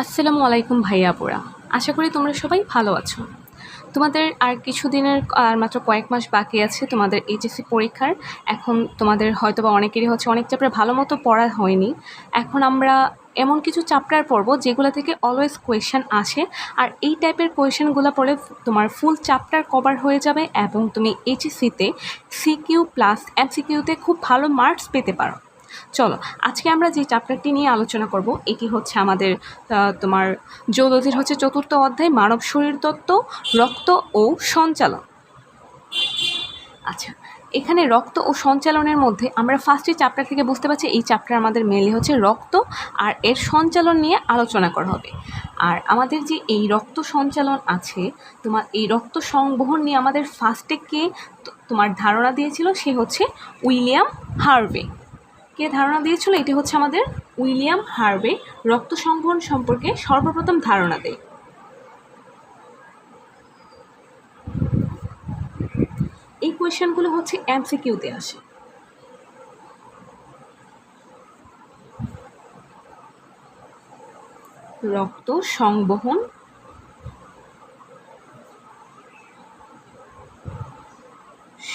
আসসালামু আলাইকুম ভাইয়া আপুরা। আশা করি তোমরা সবাই ভালো আছো। তোমাদের আর কিছুদিনের, আর মাত্র কয়েক মাস বাকি আছে তোমাদের এইচএসসি পরীক্ষার। এখন তোমাদের হয়তো বা অনেকেরই হচ্ছে অনেক চ্যাপ্টার ভালো মতো পড়া হয়নি। এখন আমরা এমন কিছু চ্যাপ্টার পড়ব যেগুলো থেকে অলওয়েজ কোয়েশ্চেন আসে। আর এই টাইপের কোয়েশ্চেনগুলো পড়ে তোমার ফুল চ্যাপ্টার কভার হয়ে যাবে এবং তুমি এইচএসসিতে সিকিউ প্লাস এমসিকিউতে খুব ভালো মার্কস পেতে পারো। চলো, আজকে আমরা যে চ্যাপ্টারটি নিয়ে আলোচনা করব, এটি হচ্ছে আমাদের তোমার জৌলজির হচ্ছে চতুর্থ অধ্যায়, মানব শরীর তত্ত্ব, রক্ত ও সঞ্চালন। আচ্ছা এখানে রক্ত ও সঞ্চালনের মধ্যে আমরা ফার্স্টে চ্যাপ্টার থেকে বুঝতে পারছি, এই চ্যাপ্টার আমাদের মেনলি হচ্ছে রক্ত আর এর সঞ্চালন নিয়ে আলোচনা করা হবে। আর আমাদের যে এই রক্ত সঞ্চালন আছে, তোমার এই রক্ত সংবহন নিয়ে আমাদের ফার্স্টে কে তোমার ধারণা দিয়েছিল, সে হচ্ছে উইলিয়াম হার্ভে। কে ধারণা দিয়েছিল? এটি হচ্ছে আমাদের উইলিয়াম হার্ভে রক্ত সংবহন সম্পর্কে সর্বপ্রথম ধারণা দেয়। এই কোয়েশ্চেনগুলো হচ্ছে এমসিকিউতে আসে। রক্ত সংবহন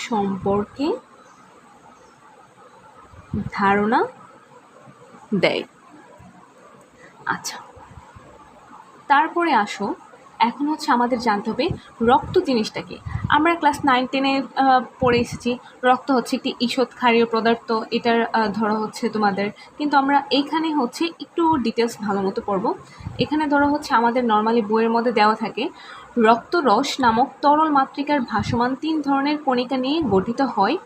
সম্পর্কে ধারণা দেয়। আচ্ছা। তারপরে আসো। এখন হচ্ছে আমাদের জানতে হবে রক্ত জিনিসটা কি আমরা ক্লাস নাইন টেনে পড়ে এসেছি। রক্ত হচ্ছে একটি ঈষৎ ক্ষারীয় পদার্থ। এটার ধরো হচ্ছে তোমাদের। কিন্তু আমরা এইখানে হচ্ছে একটু ডিটেলস ভালো মতো পড়ব। এখানে ধরো হচ্ছে আমাদের নর্মালি বইয়ের মধ্যে দেওয়া থাকে, রক্তরস নামক তরল মাতৃকার ভাসমান তিন ধরনের কণিকা নিয়ে গঠিত হয়।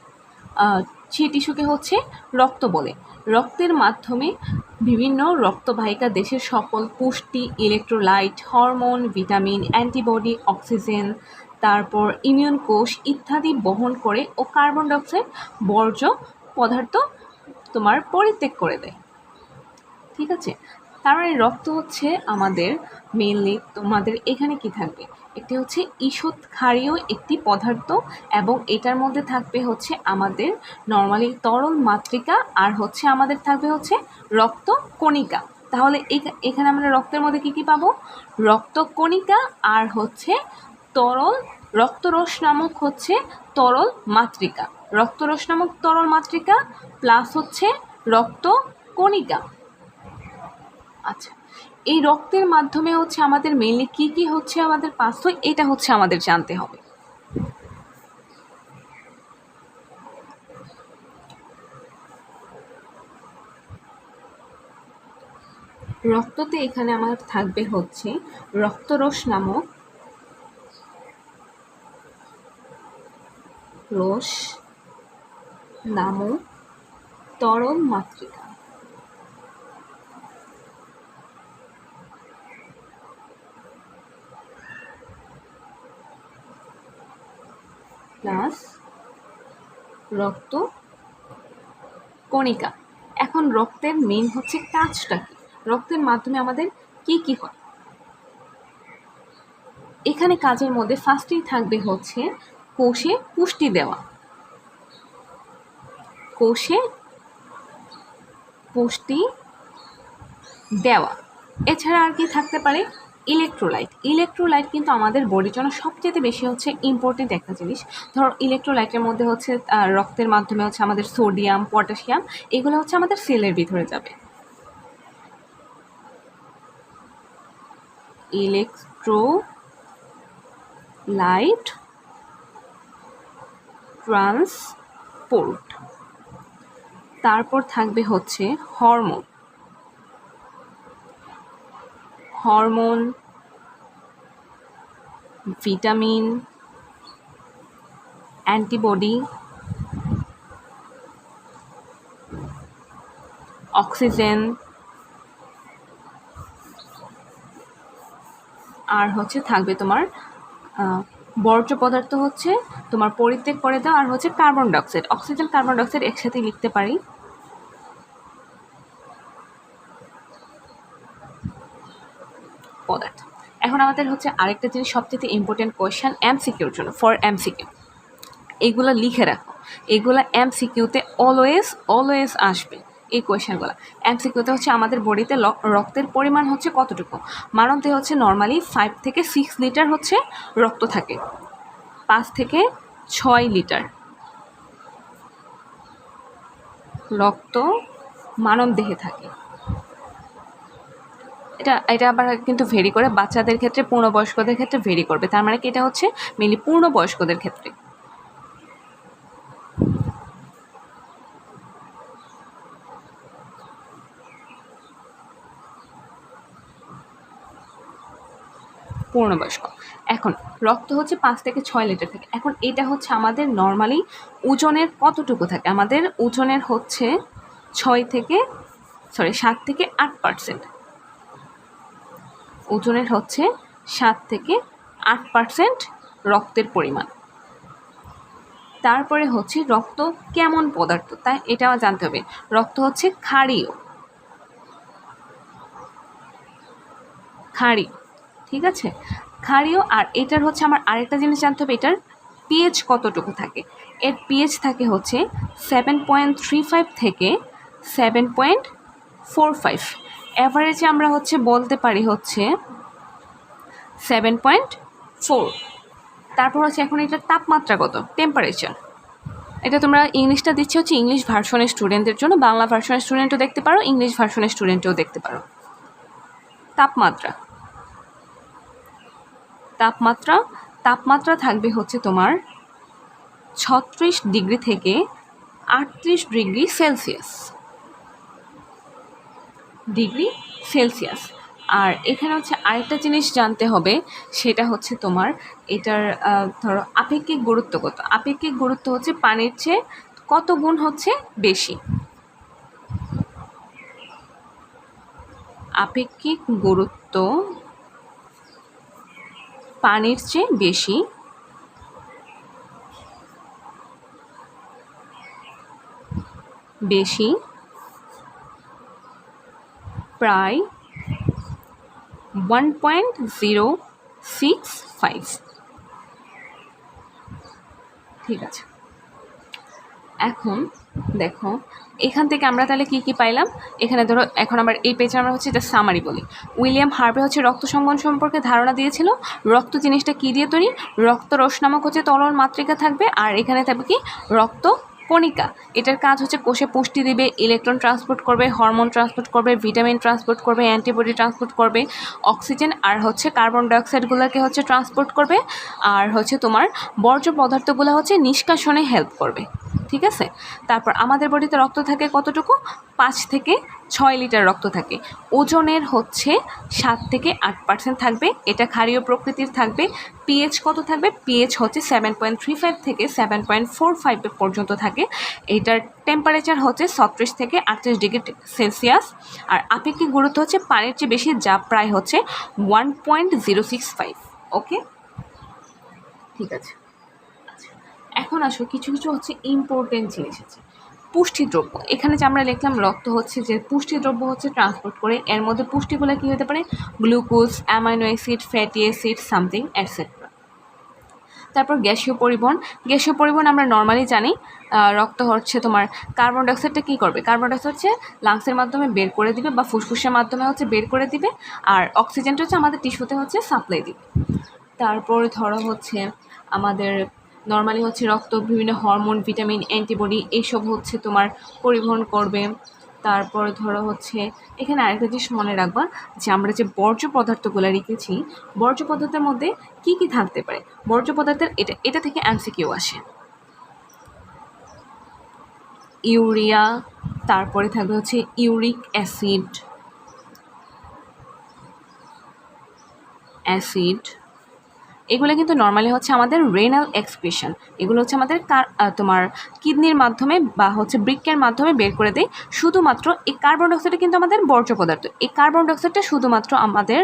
সেই টিস্যুকে হচ্ছে রক্ত বলে। রক্তের মাধ্যমে বিভিন্ন রক্তবাহিকা দেশের সকল পুষ্টি electrolyte hormone vitamin antibody oxygen তারপর ইমিউন কোষ ইত্যাদি বহন করে ও কার্বন ডাইঅক্সাইড বর্জ্য পদার্থ তোমার পরিত্যাগ করে দেয়। ঠিক আছে? তার মানে রক্ত হচ্ছে আমাদের মেনলি তোমাদের এখানে কি থাকবে? একটি হচ্ছে ঈষৎ ক্ষারীয় একটি পদার্থ এবং এটার মধ্যে থাকবে হচ্ছে আমাদের নর্মালি তরল মাতৃকা আর হচ্ছে আমাদের থাকবে হচ্ছে রক্ত কণিকা। তাহলে এখা- এখানে আমরা রক্তের মধ্যে কি কি পাবো? রক্ত কণিকা আর হচ্ছে তরল রক্তরস নামক হচ্ছে তরল মাতৃকা। রক্তরস নামক তরল মাতৃকা প্লাস হচ্ছে রক্ত কণিকা। আচ্ছা। এই রক্তের মাধ্যমে হচ্ছে আমাদের মেনলি কি কি হচ্ছে আমাদের পাস হয়, এটা হচ্ছে আমাদের জানতে হবে। রক্ততে এখানে আমার থাকবে হচ্ছে রক্তরস নামক রস নামক তরল মাতৃকা প্লাস রক্ত কণিকা। এখন রক্তের মেন হচ্ছে কাজটা কি? রক্তের মাধ্যমে আমাদের কি কি হয়? এখানে কাজের মধ্যে ফার্স্টেই থাকবে হচ্ছে কোষে পুষ্টি দেওয়া। কোষে পুষ্টি দেওয়া। এছাড়া আর কি থাকতে পারে? ইলেকট্রোলাইট ইলেকট্রোলাইট কিন্তু আমাদের বডির জন্য সবচেয়ে বেশি হচ্ছে ইম্পর্টেন্ট একটা জিনিস। ধরো ইলেকট্রোলাইটের মধ্যে হচ্ছে রক্তের মাধ্যমে হচ্ছে আমাদের সোডিয়াম পটাশিয়াম এগুলো হচ্ছে আমাদের সেলের ভিতরে যাবে। ইলেকট্রোলাইট ট্রান্সপোর্ট তারপর থাকবে হচ্ছে hormone hormone, vitamin, antibody, oxygen, আর হচ্ছে থাকবে তোমার বর্জ্য পদার্থ হচ্ছে তোমার পরিত্যাগ করে দাও আর হচ্ছে carbon dioxide oxygen carbon dioxide একসাথে লিখতে পারি। পদার্থ এখন আমাদের হচ্ছে আরেকটা জিনিস, সবচেয়ে ইম্পর্টেন্ট কোয়েশ্চেন এমসিকিউর জন্য ফর এমসিকিউ এইগুলো লিখে রাখো। এগুলো এমসিকিউতে অলওয়েজ অলওয়েজ আসবে এই কোয়েশনগুলো এমসিকিউতে হচ্ছে আমাদের বডিতে রক্তের পরিমাণ হচ্ছে কতটুকু? মানবদেহ হচ্ছে নর্মালি ফাইভ থেকে সিক্স লিটার হচ্ছে রক্ত থাকে। পাঁচ থেকে ছয় লিটার রক্ত মানব দেহে থাকে। এটা এটা আবার কিন্তু ভেরি করে, বাচ্চাদের ক্ষেত্রে, পূর্ণবয়স্কদের ক্ষেত্রে ভেরি করবে। তার মানে কি, এটা হচ্ছে মেনলি পূর্ণবয়স্কদের ক্ষেত্রে। পূর্ণবয়স্ক। এখন, রক্ত হচ্ছে পাঁচ থেকে ছয় লিটার থাকে। এখন এটা হচ্ছে আমাদের নর্মালি ওজনের কতটুকু থাকে? আমাদের ওজনের হচ্ছে ছয় থেকে সরি সাত থেকে আট পার্সেন্ট ওজনের হচ্ছে সাত থেকে আট পার্সেন্ট রক্তের পরিমাণ। তারপরে হচ্ছে রক্ত কেমন পদার্থ? তাই এটাও জানতে হবে। রক্ত হচ্ছে ক্ষারীয়। ক্ষারীয় ঠিক আছে? ক্ষারীয় আর এটার হচ্ছে আমার আরেকটা জিনিস জানতে হবে, এটার পিএইচ কতটুকু থাকে? এর পিএইচ থাকে হচ্ছে সেভেন পয়েন্ট থ্রি ফাইভ থেকে সেভেন পয়েন্ট ফোর ফাইভ অ্যাভারেজে আমরা হচ্ছে বলতে পারি হচ্ছে সেভেন পয়েন্ট ফোর তারপর হচ্ছে এখন এটার তাপমাত্রা কত? টেম্পারেচার এটা তোমরা ইংলিশটা দিচ্ছি হচ্ছে ইংলিশ ভার্সনের স্টুডেন্টদের জন্য। বাংলা ভার্সনের স্টুডেন্টও দেখতে পারো ইংলিশ ভার্সনের স্টুডেন্টও দেখতে পারো। তাপমাত্রা। তাপমাত্রা। তাপমাত্রা থাকবে হচ্ছে তোমার ছত্রিশ ডিগ্রি থেকে আটত্রিশ ডিগ্রি সেলসিয়াস। Degree Celsius. আর এখানে হচ্ছে আরেকটা জিনিস জানতে হবে, সেটা হচ্ছে তোমার এটার ধরো আপেক্ষিক গুরুত্ব কত আপেক্ষিক গুরুত্ব হচ্ছে পানির চেয়ে কত গুণ হচ্ছে বেশি? আপেক্ষিক গুরুত্ব পানির চেয়ে বেশি বেশি প্রায় one point zero six five ঠিক আছে। এখন দেখো, এখান থেকে আমরা তাহলে কি কি পাইলাম? এখানে ধরো, এখন আমার এই পেজে আমরা হচ্ছে এটা সামারি বলি। উইলিয়াম হার্ভে হচ্ছে রক্ত সংবহন সম্পর্কে ধারণা দিয়েছিল। রক্ত জিনিসটা কী দিয়ে তৈরি? রক্ত রস নামক হচ্ছে তরল মাতৃকা থাকবে, আর এখানে থাকবে কি? রক্ত কণিকা। এটার কাজ হচ্ছে কোষে পুষ্টি দেবে ইলেকট্রন ট্রান্সপোর্ট করবে হরমোন ট্রান্সপোর্ট করবে ভিটামিন ট্রান্সপোর্ট করবে অ্যান্টিবডি ট্রান্সপোর্ট করবে অক্সিজেন আর হচ্ছে কার্বন ডাইঅক্সাইডগুলোকে হচ্ছে ট্রান্সপোর্ট করবে, আর হচ্ছে তোমার বর্জ্য পদার্থগুলো হচ্ছে নিষ্কাশনে হেল্প করবে। ঠিক আছে? তারপর আমাদের বডিতে রক্ত থাকে কতটুকু? পাঁচ থেকে ছয় লিটার রক্ত থাকে। ওজনের হচ্ছে সাত থেকে আট পার্সেন্ট থাকবে। এটা ক্ষারীয় প্রকৃতির থাকবে। পিএইচ কত থাকবে? পিএইচ হচ্ছে সেভেন পয়েন্ট থ্রি ফাইভ থেকে সেভেন পয়েন্ট ফোর ফাইভ পর্যন্ত থাকে। এটার টেম্পারেচার হচ্ছে ছত্রিশ থেকে আটত্রিশ ডিগ্রি সেলসিয়াস আর আপেক্ষিক গুরুত্ব হচ্ছে পানির চেয়ে বেশি যা প্রায় হচ্ছে one point zero six five okay ঠিক আছে। আচ্ছা, এখন আসো কিছু কিছু হচ্ছে ইম্পর্টেন্ট জিনিস আছে। পুষ্টিদ্রব্য। এখানে যে আমরা লিখলাম রক্ত হচ্ছে যে পুষ্টিদ্রব্য হচ্ছে ট্রান্সপোর্ট করে, এর মধ্যে পুষ্টিগুলো কী হতে পারে? Glucose amino acid fatty acid something etcetera তারপর গ্যাসীয় পরিবহন। গ্যাসীয় পরিবহন আমরা নর্মালি জানি রক্ত হচ্ছে তোমার কার্বন ডাইঅক্সাইডটা কী করবে? কার্বন ডাইঅক্সাইড হচ্ছে লাংসের মাধ্যমে বের করে দিবে বা ফুসফুসের মাধ্যমে হচ্ছে বের করে দিবে, আর অক্সিজেনটা হচ্ছে আমাদের টিস্যুতে হচ্ছে সাপ্লাই দিবে। তারপর ধরো হচ্ছে আমাদের নর্মালি হচ্ছে রক্ত, বিভিন্ন হরমোন, ভিটামিন, অ্যান্টিবডি, এইসব হচ্ছে তোমার পরিবহন করবে। তারপর ধরো হচ্ছে, এখানে আরেকটা জিনিস মনে রাখবা যে আমরা যে বর্জ্য পদার্থগুলো রেখেছি, বর্জ্য পদার্থের মধ্যে কি কি থাকতে পারে? বর্জ্য পদার্থের এটা এটা থেকে এমসিকিউ আসে। ইউরিয়া, তারপরে থাকবে হচ্ছে ইউরিক অ্যাসিড। অ্যাসিড। এগুলো কিন্তু নর্মালি হচ্ছে আমাদের রেনাল এক্সপ্রেশন এগুলো হচ্ছে আমাদের তোমার কিডনির মাধ্যমে বা হচ্ছে বৃক্কের মাধ্যমে বের করে দেয়। শুধুমাত্র এই কার্বন ডাইঅক্সাইডটা কিন্তু আমাদের বর্জ্য পদার্থ। এই কার্বন ডাইঅক্সাইডটা শুধুমাত্র আমাদের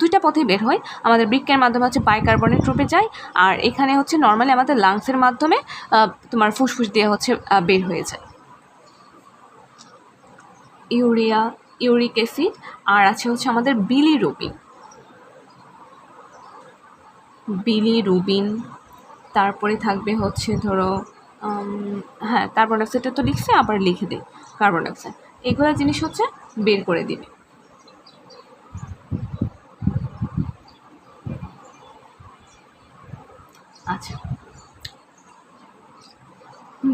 দুইটা পথে বের হয়। আমাদের বৃক্কের মাধ্যমে হচ্ছে বাইকার্বনেট রূপে যায় আর এখানে হচ্ছে নর্মালি আমাদের লাংসের মাধ্যমে তোমার ফুসফুস দিয়ে হচ্ছে বের হয়ে যায়। ইউরিয়া, ইউরিক অ্যাসিড আর আছে হচ্ছে আমাদের বিলি বিলিরুবিন। বিলিরুবিন তারপরে থাকবে হচ্ছে ধরো হ্যাঁ কার্বন ডাইঅক্সাইডটা তো লিখছে, আবার লিখে দিই কার্বন ডাইঅক্সাইড এগুলো জিনিস হচ্ছে বের করে দিবে। আচ্ছা।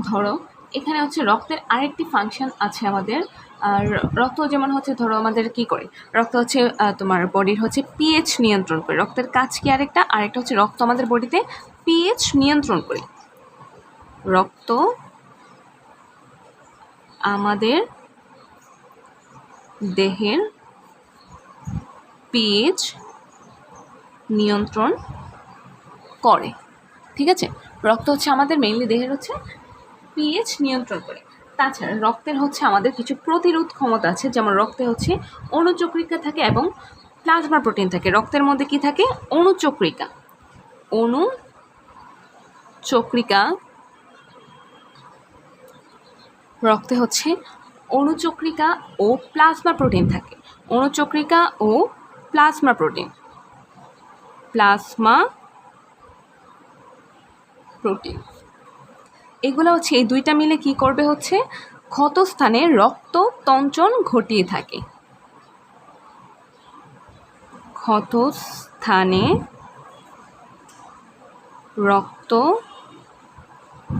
ধরো, এখানে হচ্ছে রক্তের আরেকটি ফাংশন আছে আমাদের আর রক্ত যেমন হচ্ছে, ধরো আমাদের কি করে? রক্ত হচ্ছে তোমার বডির হচ্ছে পিএইচ নিয়ন্ত্রণ করে। রক্তের কাজ কি আরেকটা? আরেকটা হচ্ছে রক্ত আমাদের বডিতে পিএইচ নিয়ন্ত্রণ করে। রক্ত আমাদের দেহের পিএইচ নিয়ন্ত্রণ করে। ঠিক আছে? রক্ত হচ্ছে আমাদের মেইনলি দেহের হচ্ছে পিএইচ নিয়ন্ত্রণ করে। তাছাড়া রক্তের হচ্ছে আমাদের কিছু প্রতিরোধ ক্ষমতা আছে, যেমন রক্তে হচ্ছে অণুচক্রিকা থাকে এবং প্লাজমা প্রোটিন থাকে। রক্তের মধ্যে কি থাকে? অণুচক্রিকা অণু চক্রিকা রক্তে হচ্ছে অণুচক্রিকা ও প্লাজমা প্রোটিন থাকে। অণুচক্রিকা ও প্লাজমা প্রোটিন। Plasma protein. এগুলো হচ্ছে, এই দুইটা মিলে কি করবে হচ্ছে? ক্ষতস্থানে রক্ত তঞ্চন ঘটিয়ে থাকে। ক্ষতস্থানে রক্ত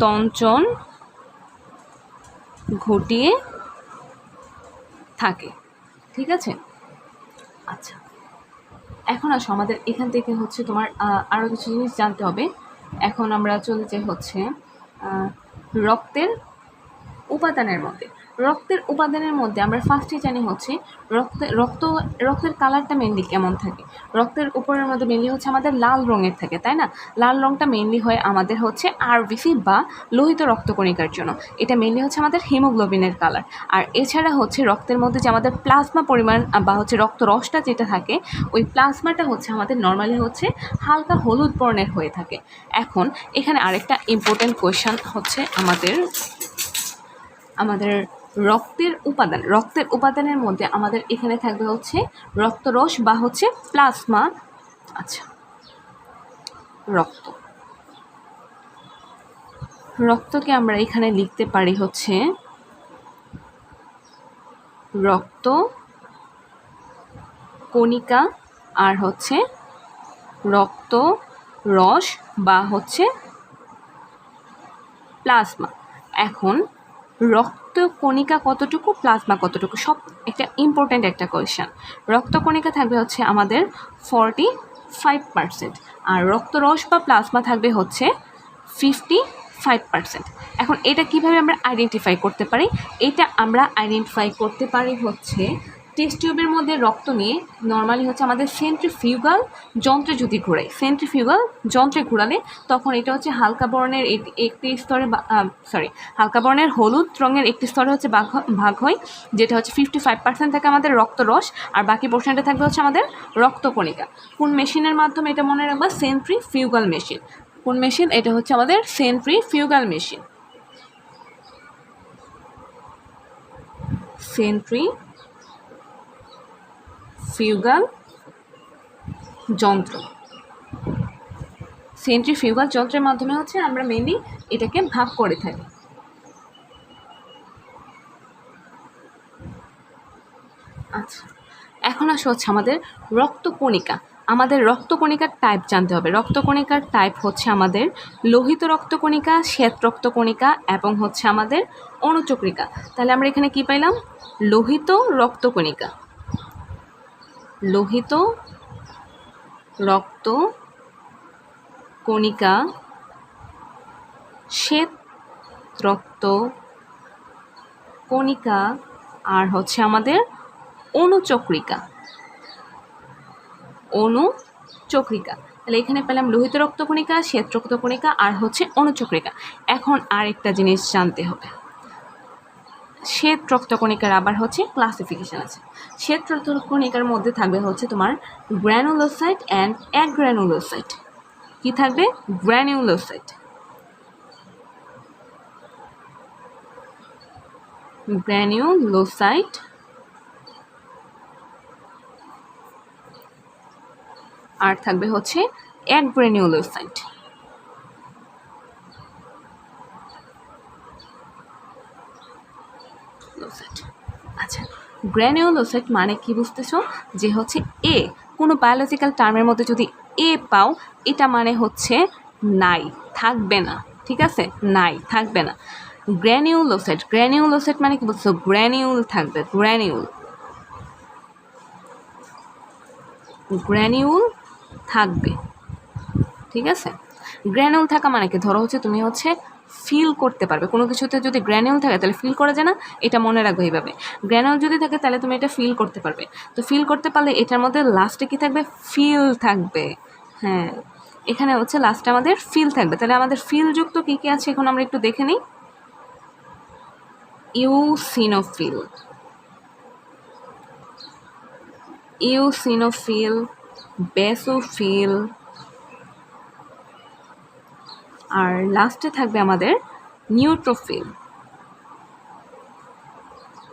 তঞ্চন ঘটিয়ে থাকে। ঠিক আছে? আচ্ছা। এখন আসো, আমাদের এখান থেকে হচ্ছে তোমার আরও কিছু জিনিস জানতে হবে। এখন আমরা চলে যাই হচ্ছে রক্তের উপাদানের মধ্যে। রক্তের উপাদানের মধ্যে আমরা ফার্স্টে জানি হচ্ছে রক্তে, রক্ত, রক্তের কালারটা মেনলি কেমন থাকে? রক্তের উপরের মধ্যে মেনলি হচ্ছে আমাদের লাল রঙের থাকে, তাই না? লাল রঙটা মেনলি হয় আমাদের হচ্ছে আরবিসি বা লোহিত রক্তকণিকার জন্য। এটা মেনলি হচ্ছে আমাদের হিমোগ্লোবিনের কালার আর এছাড়া হচ্ছে রক্তের মধ্যে যে আমাদের প্লাজমা পরিমাণ বা হচ্ছে রক্ত রসটা যেটা থাকে, ওই প্লাজমাটা হচ্ছে আমাদের নর্মালি হচ্ছে হালকা হলুদ বর্ণের হয়ে থাকে। এখন এখানে আরেকটা ইম্পর্টেন্ট কোয়েশ্চেন হচ্ছে আমাদের আমাদের রক্তের উপাদান, রক্তের উপাদানের মধ্যে আমাদের এখানে থাকবে হচ্ছে রক্তরস বা হচ্ছে প্লাজমা। আচ্ছা রক্ত। রক্তকে আমরা এখানে লিখতে পারি হচ্ছে রক্ত কণিকা আর হচ্ছে রক্ত রস বা হচ্ছে প্লাজমা। এখন রক্ত কণিকা কতটুকু প্লাজমা কতটুকু, সব একটা ইম্পর্ট্যান্ট একটা কোয়েশ্চেন রক্ত কণিকা থাকবে হচ্ছে আমাদের ফর্টি ফাইভ পার্সেন্ট আর রক্তরস বা প্লাজমা থাকবে হচ্ছে ফিফটি ফাইভ পার্সেন্ট এখন এটা কীভাবে আমরা আইডেন্টিফাই করতে পারি? এটা আমরা আইডেন্টিফাই করতে পারি হচ্ছে টেস্ট টিউবের মধ্যে রক্ত নিয়ে নর্মালি হচ্ছে আমাদের সেন্ট্রিফিউগাল যন্ত্রে যদি ঘোরাই সেন্ট্রিফিউগাল যন্ত্রে ঘোরালে তখন এটা হচ্ছে হালকা বর্ণের একটি স্তরে সরি হালকা বর্ণের হলুদ রঙের একটি স্তরে হচ্ছে ভাগ ভাগ হয়, যেটা হচ্ছে ফিফটি ফাইভ পার্সেন্ট থাকে আমাদের রক্তরস আর বাকি পোর্শনটা থাকবে হচ্ছে আমাদের রক্তকণিকা। কোন মেশিনের মাধ্যমে এটা মনে রাখবা? সেন্ট্রিফিউগাল মেশিন কোন মেশিন এটা হচ্ছে আমাদের সেন্ট্রিফিউগাল মেশিন সেন্ট্রি ফিউগাল যন্ত্র। সেন্ট্রিফিউগাল যন্ত্রের মাধ্যমে হচ্ছে আমরা মেনলি এটাকে ভাগ করে থাকি। আচ্ছা এখন আসো হচ্ছে আমাদের রক্তকণিকা আমাদের রক্তকণিকার টাইপ জানতে হবে। রক্তকণিকার টাইপ হচ্ছে আমাদের লোহিত রক্তকণিকা শ্বেত রক্তকণিকা এবং হচ্ছে আমাদের অণুচক্রিকা তাহলে আমরা এখানে কি পাইলাম? লোহিত রক্তকণিকা লোহিত, রক্ত, কণিকা, শ্বেত রক্ত, কণিকা, আর হচ্ছে আমাদের অণুচক্রিকা অণুচক্রিকা তাহলে এখানে পেলাম লোহিত রক্তকণিকা শ্বেত রক্তকণিকা আর হচ্ছে অণুচক্রিকা এখন আরেকটা জিনিস জানতে হবে। শ্বেত রক্তকণিকার আবার হচ্ছে ক্লাসিফিকেশন আছে। শ্বেত রক্তকণিকার মধ্যে থাকবে হচ্ছে তোমার গ্র্যানুলোসাইট অ্যান্ড অ্যাগ্র্যানুলোসাইট কি থাকবে? গ্র্যানুলোসাইট গ্র্যানুলোসাইট আর থাকবে হচ্ছে অ্যাগ্রেনিউলোসাইট গ্র্যানিউলোসাইট মানে কি বুঝতেছো? যে হচ্ছে এ কোনো বায়োলজিক্যাল টার্মের মধ্যে যদি এ পাও, এটা মানে হচ্ছে নাই, থাকবে না, ঠিক আছে? নাই, থাকবে না। গ্র্যানিউলোসাইট গ্র্যানিউলোসাইট মানে কি বলছো গ্র্যানিউল থাকবে, গ্র্যানিউল। গ্র্যানিউল থাকবে, ঠিক আছে? গ্র্যানিউল থাকা মানে কি? ধরো হচ্ছে তুমি হচ্ছে ফিল করতে পারবে। কোনো কিছুতে যদি গ্র্যানিউল থাকে, তাহলে ফিল করা যায় না, এটা মনে রাখবে এইভাবে। গ্র্যানিউল যদি থাকে, তাহলে তুমি এটা ফিল করতে পারবে। তো ফিল করতে পারলে এটার মধ্যে লাস্টে কি থাকবে? ফিল থাকবে। হ্যাঁ। এখানে হচ্ছে লাস্টে আমাদের ফিল থাকবে। তাহলে আমাদের ফিলযুক্ত কী কী আছে এখন আমরা একটু দেখে নিই। ইউসিনোফিল ইউসিনোফিল বেসোফিল আর লাস্টে থাকবে আমাদের নিউট্রোফিল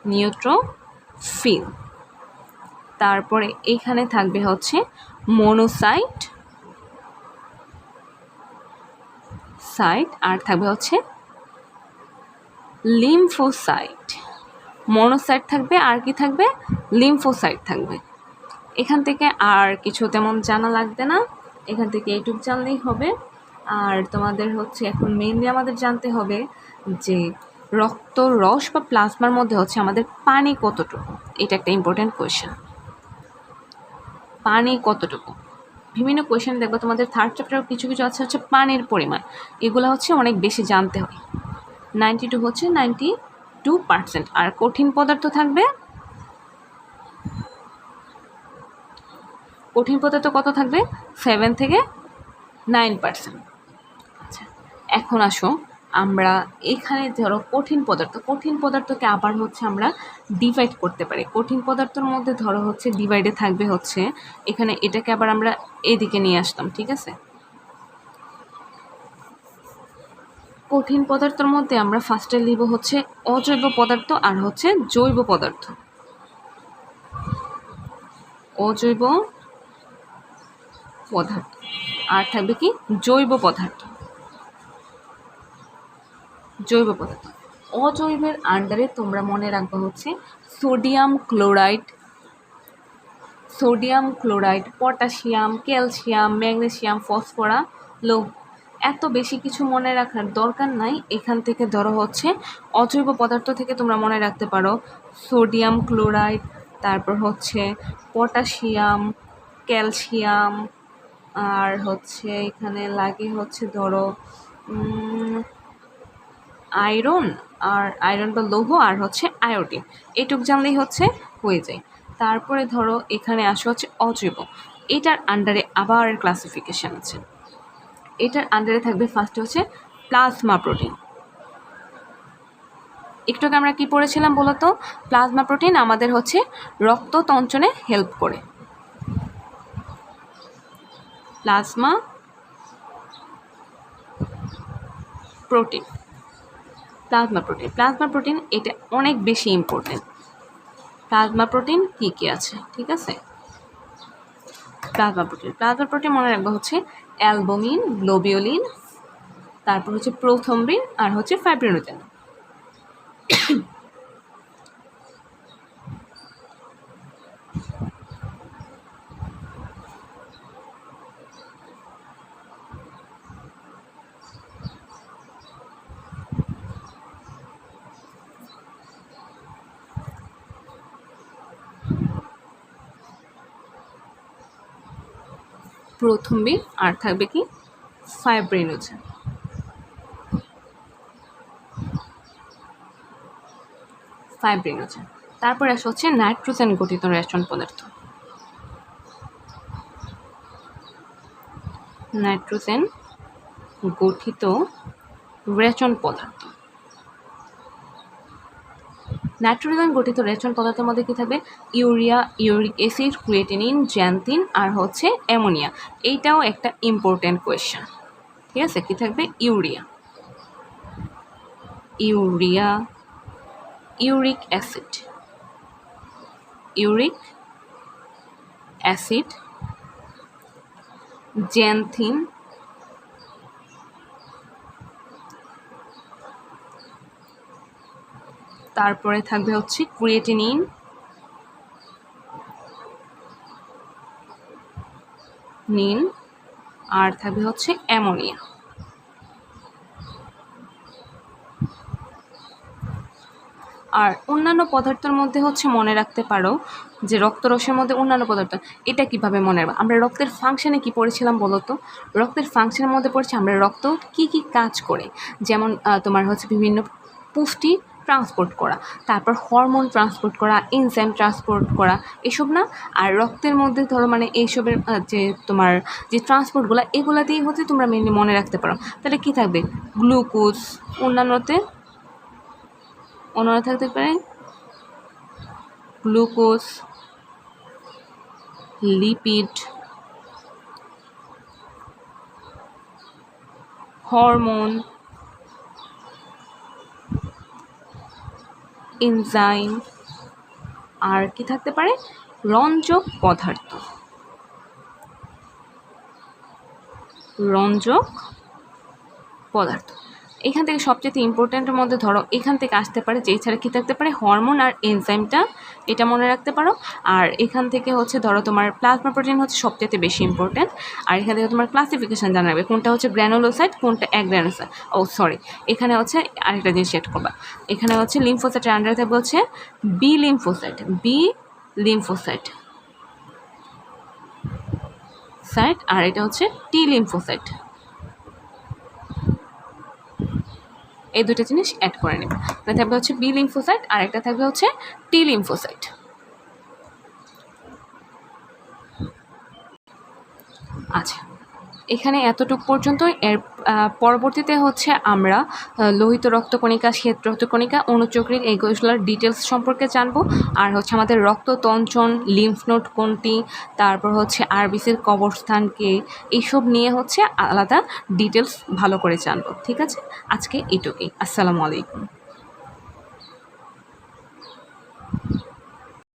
নিউট্রোফিল তারপরে এখানে থাকবে হচ্ছে মনোসাইট সাইট আর থাকবে হচ্ছে লিম্ফোসাইট মনোসাইট থাকবে, আর কি থাকবে? লিম্ফোসাইট থাকবে। এখান থেকে আর কিছু তেমন জানা লাগবে না। এখান থেকে এইটুক জানলেই হবে। আর তোমাদের হচ্ছে এখন মেনলি আমাদের জানতে হবে যে রক্ত রস বা প্লাজমার মধ্যে হচ্ছে আমাদের পানি কতটুকু? এটা একটা ইম্পর্ট্যান্ট কোয়েশ্চেন পানি কতটুকু? বিভিন্ন কোয়েশ্চেন দেখব, তোমাদের থার্ড চ্যাপ্টার কিছু কিছু আছে হচ্ছে পানির পরিমাণ। এগুলো হচ্ছে অনেক বেশি জানতে হয়। নাইনটি টু হচ্ছে নাইনটি টু পার্সেন্ট আর কঠিন পদার্থ থাকবে? কঠিন পদার্থ কত থাকবে? সেভেন থেকে নাইন পার্সেন্ট এখন আসো, আমরা এখানে ধরো কঠিন পদার্থ, কঠিন পদার্থকে আবার হচ্ছে আমরা ডিভাইড করতে পারি। কঠিন পদার্থের মধ্যে ধরো হচ্ছে ডিভাইডে থাকবে হচ্ছে, এখানে এটাকে আবার আমরা এদিকে নিয়ে আসতাম, ঠিক আছে? কঠিন পদার্থের মধ্যে আমরা ফার্স্টে লিব হচ্ছে অজৈব পদার্থ আর হচ্ছে জৈব পদার্থ। অজৈব পদার্থ। আর থাকবে কি? জৈব পদার্থ। জৈব পদার্থ। অজৈবের আন্ডারে তোমরা মনে রাখবে হচ্ছে sodium chloride sodium chloride potassium calcium magnesium ফসফরা লৌহ। এত বেশি কিছু মনে রাখার দরকার নাই। এখান থেকে ধরো হচ্ছে অজৈব পদার্থ থেকে তোমরা মনে রাখতে পারো। সোডিয়াম ক্লোরাইড তারপর হচ্ছে পটাশিয়াম ক্যালসিয়াম আর হচ্ছে এখানে লাগে হচ্ছে ধরো আয়রন আর আয়রন বা লৌহ আর হচ্ছে আয়োডিন। এটুক জানলেই হচ্ছে হয়ে যায়। তারপরে ধরো এখানে আসে হচ্ছে অজৈব। এটার আন্ডারে আবার ক্লাসিফিকেশান আছে। এটার আন্ডারে থাকবে ফার্স্ট হচ্ছে প্লাজমা প্রোটিন একটু আমরা কি পড়েছিলাম বলতো? প্লাজমা প্রোটিন আমাদের হচ্ছে রক্ত তঞ্চনে হেল্প করে। Plasma protein plasma protein. Plasma protein এটা অনেক বেশি ইম্পর্টেন্ট প্লাজমা প্রোটিন কী কী আছে, ঠিক আছে? Plasma protein. প্লাজমা প্রোটিন মনে রাখব হচ্ছে অ্যালবোমিন গ্লোবিওলিন তারপর হচ্ছে প্রোথম্বিন আর হচ্ছে ফাইব্রিনোজেন। প্রথম বি আর থাকবে কি? ফাইব্রিনোজেন ফাইব্রিনোজেন তারপরে আসা হচ্ছে নাইট্রোজেন গঠিত রেশন পদার্থ। নাইট্রোজেন গঠিত রেচন পদার্থ। নাইট্রোজেন গঠিত রেচন পদার্থের মধ্যে কী থাকবে? Urea, uric acid, creatinine, xanthine আর হচ্ছে অ্যামোনিয়া। এইটাও একটা ইম্পর্ট্যান্ট কোয়েশ্চেন ঠিক আছে? কী থাকবে? Urea. Urea, uric acid. Uric acid xanthine তারপরে থাকবে হচ্ছে ক্রিয়েটিনিন। নিন, আর থাকবে হচ্ছে অ্যামোনিয়া। আর অন্যান্য পদার্থের মধ্যে হচ্ছে মনে রাখতে পারো যে রক্তরসের মধ্যে অন্যান্য পদার্থ, এটা কীভাবে মনে রাখব? আমরা রক্তের ফাংশানে কি পড়েছিলাম বলো তো? রক্তের ফাংশনের মধ্যে পড়েছি আমরা রক্ত কি কি কাজ করে? যেমন তোমার হচ্ছে বিভিন্ন পুষ্টি ট্রান্সপোর্ট করা, তারপর হরমোন ট্রান্সপোর্ট করা, এনজাইম ট্রান্সপোর্ট করা, এসব না? আর রক্তের মধ্যে ধরো মানে এইসবের যে তোমার যে ট্রান্সপোর্টগুলো, এগুলা দিয়ে হচ্ছে তোমরা মেনলি মনে রাখতে পারো। তাহলে কি থাকবে? গ্লুকোজ, অন্যান্যতে? অন্যান্য থাকতে পারে? গ্লুকোজ, লিপিড, হরমোন এনজাইম আর কি থাকতে পারে? রঞ্জক পদার্থ। রঞ্জক পদার্থ। এখান থেকে সবচেয়ে ইম্পর্ট্যান্টের মধ্যে ধরো, এখান থেকে আসতে পারে যে এছাড়া কী থাকতে পারে? হরমোন আর এনজাইমটা এটা মনে রাখতে পারো। আর এখান থেকে হচ্ছে ধরো তোমার প্লাজমা প্রোটিন হচ্ছে সবচেয়ে বেশি ইম্পর্ট্যান্ট আর এখান থেকে তোমার ক্লাসিফিকেশন জানাবে কোনটা হচ্ছে গ্র্যানুলোসাইট কোনটা অ্যাগ্র্যানোসাইট ও সরি এখানে হচ্ছে আরেকটা জিনিস এড করবা। এখানে হচ্ছে লিম্ফোসাইটের আন্ডারে হচ্ছে B lymphocyte B lymphocyte site আর এটা হচ্ছে টি লিম্ফোসাইট এই দুটো জিনিস অ্যাড করে নেবে। একটা থাকবে হচ্ছে বি লিম্ফোসাইট আর একটা থাকবে হচ্ছে টি লিম্ফোসাইট আচ্ছা এখানে এতটুকু পর্যন্ত এর পরবর্তীতে হচ্ছে আমরা লোহিত রক্তকণিকা, শ্বেত রক্তকণিকা অনুচক্রির এইগুলোর ডিটেলস সম্পর্কে জানব। আর হচ্ছে আমাদের রক্ত তঞ্চন লিম্ফ নোট কোনটি, তারপর হচ্ছে আরবিসির কবরস্থানকে, এইসব নিয়ে হচ্ছে আলাদা ডিটেলস ভালো করে জানব। ঠিক আছে? আজকে এটুকুই। আসসালামু আলাইকুম।